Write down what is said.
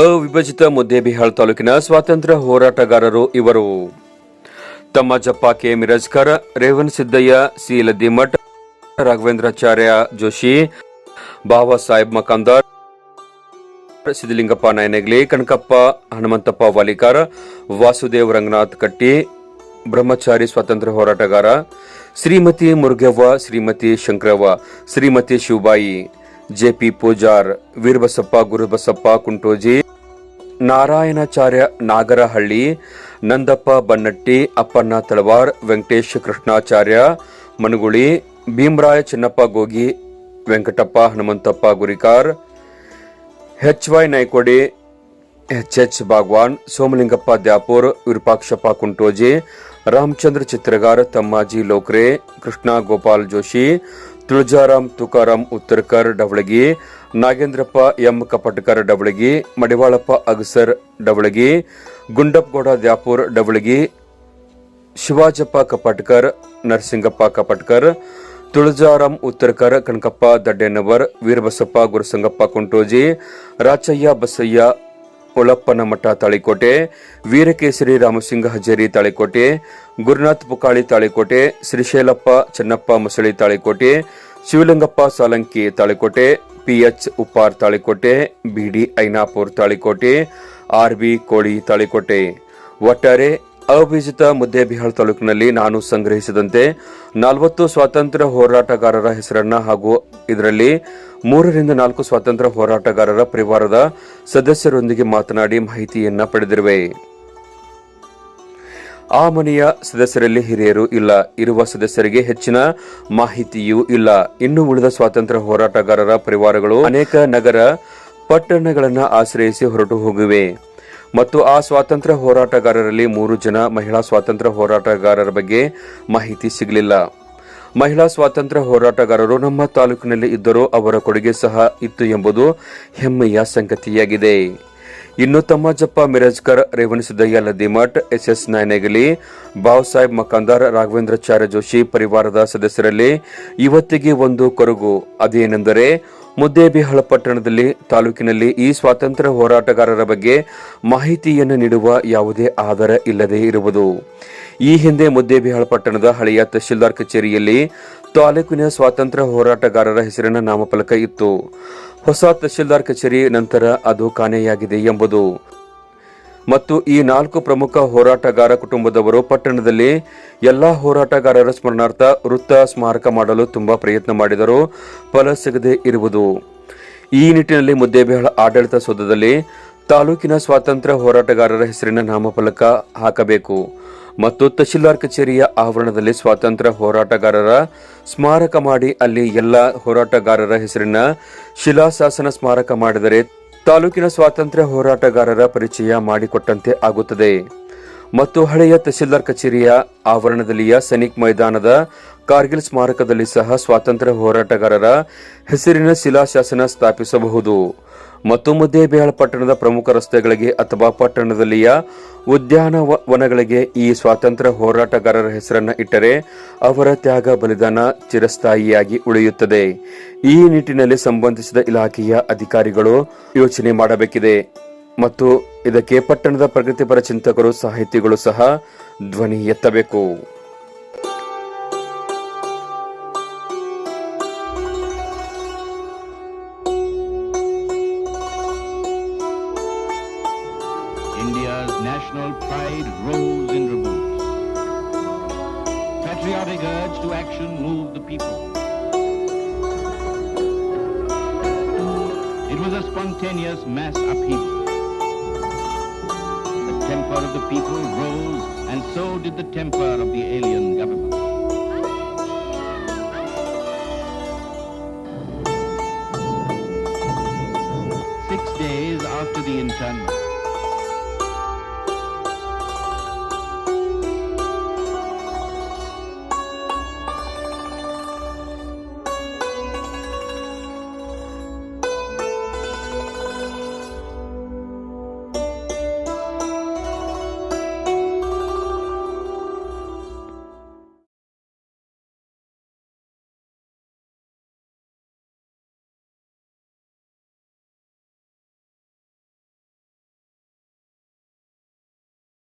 ಅವಿಭಜಿತ ಮುದ್ದೇಬಿಹಾಳ್ ತಾಲೂಕಿನ ಸ್ವಾತಂತ್ರ್ಯ ಹೋರಾಟಗಾರರು ಇವರು. ತಮ್ಮ ಜಪ್ಪ ಕೆ. ಮಿರಜ್ಕರ್, ರೇವನ್ ಸಿದ್ದಯ್ಯ, ಸಿ. ಲದ್ದಿಮಠ್, ರಾಘವೇಂದ್ರಾಚಾರ್ಯ ಜೋಶಿ ಬಾಬಾ ಸಾಹೇಬ್ ಮಕಾಂದಾರ್ ಸಿದ್ದಲಿಂಗಪ್ಪ ನಾಯನಗ್ಲಿ, ಕನಕಪ್ಪ ಹನುಮಂತಪ್ಪ ವಾಲಿಕಾರ್, ವಾಸುದೇವ್ ರಂಗನಾಥ್ ಕಟ್ಟಿ, ಬ್ರಹ್ಮಚಾರಿ ಸ್ವಾತಂತ್ರ್ಯ ಹೋರಾಟಗಾರ, Shrimati Murugavva Shrimati Shankaravva, Shrimati Shivabai. JP Pujar, Veerabasappa, Gurubasappa, Kuntoji, Narayanacharya Nagarahalli, Nandappa Bannatti, Appanna Talwar, Venkatesh Krishnacharya Manuguli, Bhimaraya Chinnappa Gogi, Venkatappa Hanumanthappa Gurikar H Y Naikodi H H Bagwan, Somalingappa Dyapur, Virupakshappa Kuntoji, Ramachandra Chitragar Tammaji Lokre, Krishna Gopal Joshi Tuljaram Tukaram Uttarkar, Davalagi, Nagendrappa, M. Kapatkar, Davalagi, Madivalappa, Agasar, Davalagi, Gundappagouda, Dyapur, Davalagi, Shivajappa Kapatkar, Narasingappa Kapatkar Tuljaram Uttarkar, Kanakappa Daddenavar, Veerabasappa, Gurusangappa Kuntoji, Rachayya, Basayya Ulappana Math Talikote, Veerakesari Ramasinga Hajeri Talikote, Gurunath Pukali Talikote, Shrishailappa Chennappa Musali Talikote, Shivalingappa Salunki Talikote, PH Uppar Talikote BD Ainapur Talikote R B ಕೋಳಿ ತಾಳಿಕೋಟೆ. ಒಟ್ಟಾರೆ ಅವಿಭಜಿತ ಮುದ್ದೇಬಿಹಾಳ್ ತಾಲೂಕಿನಲ್ಲಿ ನಾನು ಸಂಗ್ರಹಿಸಿದಂತೆ ನಲವತ್ತು ಸ್ವಾತಂತ್ರ್ಯ ಹೋರಾಟಗಾರರ ಹೆಸರನ್ನ ಹಾಗೂ ಇದರಲ್ಲಿ ಮೂರರಿಂದ ನಾಲ್ಕು ಸ್ವಾತಂತ್ರ್ಯ ಹೋರಾಟಗಾರರ ಪರಿವಾರದ ಸದಸ್ಯರೊಂದಿಗೆ ಮಾತನಾಡಿ ಮಾಹಿತಿಯನ್ನ ಪಡೆದಿರುವೆ. ಆ ಮನೆಯ ಸದಸ್ಯರಲ್ಲಿ ಹಿರಿಯರು ಇಲ್ಲ, ಇರುವ ಸದಸ್ಯರಿಗೆ ಹೆಚ್ಚಿನ ಮಾಹಿತಿಯೂ ಇಲ್ಲ. ಇನ್ನು ಉಳಿದ ಸ್ವಾತಂತ್ರ್ಯ ಹೋರಾಟಗಾರರ ಪರಿವಾರಗಳು ಅನೇಕ ನಗರ ಪಟ್ಟಣಗಳನ್ನು ಆಶ್ರಯಿಸಿ ಹೊರಟು ಹೋಗಿವೆ. ಮತ್ತು ಆ ಸ್ವಾತಂತ್ರ್ಯ ಹೋರಾಟಗಾರರಲ್ಲಿ ಮೂರು ಜನ ಮಹಿಳಾ ಸ್ವಾತಂತ್ರ್ಯ ಹೋರಾಟಗಾರರ ಬಗ್ಗೆ ಮಾಹಿತಿ ಸಿಗಲಿಲ್ಲ. ಮಹಿಳಾ ಸ್ವಾತಂತ್ರ್ಯ ಹೋರಾಟಗಾರರು ನಮ್ಮ ತಾಲೂಕಿನಲ್ಲಿ ಇದ್ದರೂ ಅವರ ಕೊಡುಗೆ ಸಹ ಇತ್ತು ಎಂಬುದು ಹೆಮ್ಮೆಯ ಸಂಗತಿಯಾಗಿದೆ. ಇನ್ನು ತಮ್ಮ ಜಪ್ಪ ಮಿರಜ್ಕರ್ ರೇವಣಸಿದ್ದಯ್ಯ ಲದ್ದಿಮಠ್ ಎಸ್ ಎಸ್ ನಾಯನಗಲಿ ಬಾವ್ ಸಾಹೇಬ್ ಮಕಾಂದಾರ್ ರಾಘವೇಂದ್ರಾಚಾರ್ಯ ಜೋಶಿ ಪರಿವಾರದ ಸದಸ್ಯರಲ್ಲಿ ಇವತ್ತಿಗೆ ಒಂದು ಕೊರಗು. ಅದೇನೆಂದರೆ ಮುದ್ದೇಬಿಹಾಳ ಪಟ್ಟಣದಲ್ಲಿ ತಾಲೂಕಿನಲ್ಲಿ ಈ ಸ್ವಾತಂತ್ರ್ಯ ಹೋರಾಟಗಾರರ ಬಗ್ಗೆ ಮಾಹಿತಿಯನ್ನು ನೀಡುವ ಯಾವುದೇ ಆಧಾರ ಇಲ್ಲದೆ ಇರುವುದು. ಈ ಹಿಂದೆ ಮುದ್ದೇಬಿಹಾಳ ಪಟ್ಟಣದ ಹಳೆಯ ತಹಶೀಲ್ದಾರ್ ಕಚೇರಿಯಲ್ಲಿ ತಾಲೂಕಿನ ಸ್ವಾತಂತ್ರ್ಯ ಹೋರಾಟಗಾರರ ಹೆಸರಿನ ನಾಮಫಲಕ ಇತ್ತು. ಹೊಸ ತಹಶೀಲ್ದಾರ್ ಕಚೇರಿ ನಂತರ ಅದು ಕಾಣೆಯಾಗಿದೆ ಎಂಬುದು ಮತ್ತು ಈ ನಾಲ್ಕು ಪ್ರಮುಖ ಹೋರಾಟಗಾರ ಕುಟುಂಬದವರು ಪಟ್ಟಣದಲ್ಲಿ ಎಲ್ಲಾ ಹೋರಾಟಗಾರರ ಸ್ಮರಣಾರ್ಥ ವೃತ್ತ ಸ್ಮಾರಕ ಮಾಡಲು ತುಂಬಾ ಪ್ರಯತ್ನ ಮಾಡಿದರೂ. ಫಲ ಸಿಗದೇ ಇರುವುದು. ಈ ನಿಟ್ಟಿನಲ್ಲಿ ಮುದ್ದೇಬಿಹಾಳ ಆಡಳಿತ ಸೌಧದಲ್ಲಿ ತಾಲೂಕಿನ ಸ್ವಾತಂತ್ರ್ಯ ಹೋರಾಟಗಾರರ ಹೆಸರಿನ ನಾಮಫಲಕ ಹಾಕಬೇಕು ಮತ್ತು ತಹಶೀಲ್ದಾರ್ ಕಚೇರಿಯ ಆವರಣದಲ್ಲಿ ಸ್ವಾತಂತ್ರ್ಯ ಹೋರಾಟಗಾರರ ಸ್ಮಾರಕ ಮಾಡಿ ಅಲ್ಲಿ ಎಲ್ಲ ಹೋರಾಟಗಾರರ ಹೆಸರಿನ ಶಿಲಾಶಾಸನ ಸ್ಮಾರಕ ಮಾಡಿದರೆ ತಾಲೂಕಿನ ಸ್ವಾತಂತ್ರ್ಯ ಹೋರಾಟಗಾರರ ಪರಿಚಯ ಮಾಡಿಕೊಟ್ಟಂತೆ ಆಗುತ್ತದೆ. ಮತ್ತು ಹಳೆಯ ತಹಶೀಲ್ದಾರ್ ಕಚೇರಿಯ ಆವರಣದಲ್ಲಿಯ ಸೈನಿಕ್ ಮೈದಾನದ ಕಾರ್ಗಿಲ್ ಸ್ಮಾರಕದಲ್ಲಿ ಸಹ ಸ್ವಾತಂತ್ರ್ಯ ಹೋರಾಟಗಾರರ ಹೆಸರಿನ ಶಿಲಾಶಾಸನ ಸ್ಥಾಪಿಸಬಹುದು. ಮತ್ತು ಮುದ್ದೇಬೇಳ ಪಟ್ಟಣದ ಪ್ರಮುಖ ರಸ್ತೆಗಳಿಗೆ ಅಥವಾ ಪಟ್ಟಣದಲ್ಲಿಯ ಉದ್ಯಾನವನಗಳಿಗೆ ಈ ಸ್ವಾತಂತ್ರ್ಯ ಹೋರಾಟಗಾರರ ಹೆಸರನ್ನು ಇಟ್ಟರೆ ಅವರ ತ್ಯಾಗ ಬಲಿದಾನ ಚಿರಸ್ಥಾಯಿಯಾಗಿ ಉಳಿಯುತ್ತದೆ. ಈ ನಿಟ್ಟಿನಲ್ಲಿ ಸಂಬಂಧಿಸಿದ ಇಲಾಖೆಯ ಅಧಿಕಾರಿಗಳು ಯೋಚನೆ ಮಾಡಬೇಕಿದೆ. ಮತ್ತು ಇದಕ್ಕೆ ಪಟ್ಟಣದ ಪ್ರಗತಿಪರ ಚಿಂತಕರು, ಸಾಹಿತಿಗಳು ಸಹ ಧ್ವನಿ ಎತ್ತಬೇಕು. national pride rose in revolt. Patriotic urge to action moved the people. It was a spontaneous mass upheaval. The temper of the people rose, and so did the temper of the alien government. Six days after the internment,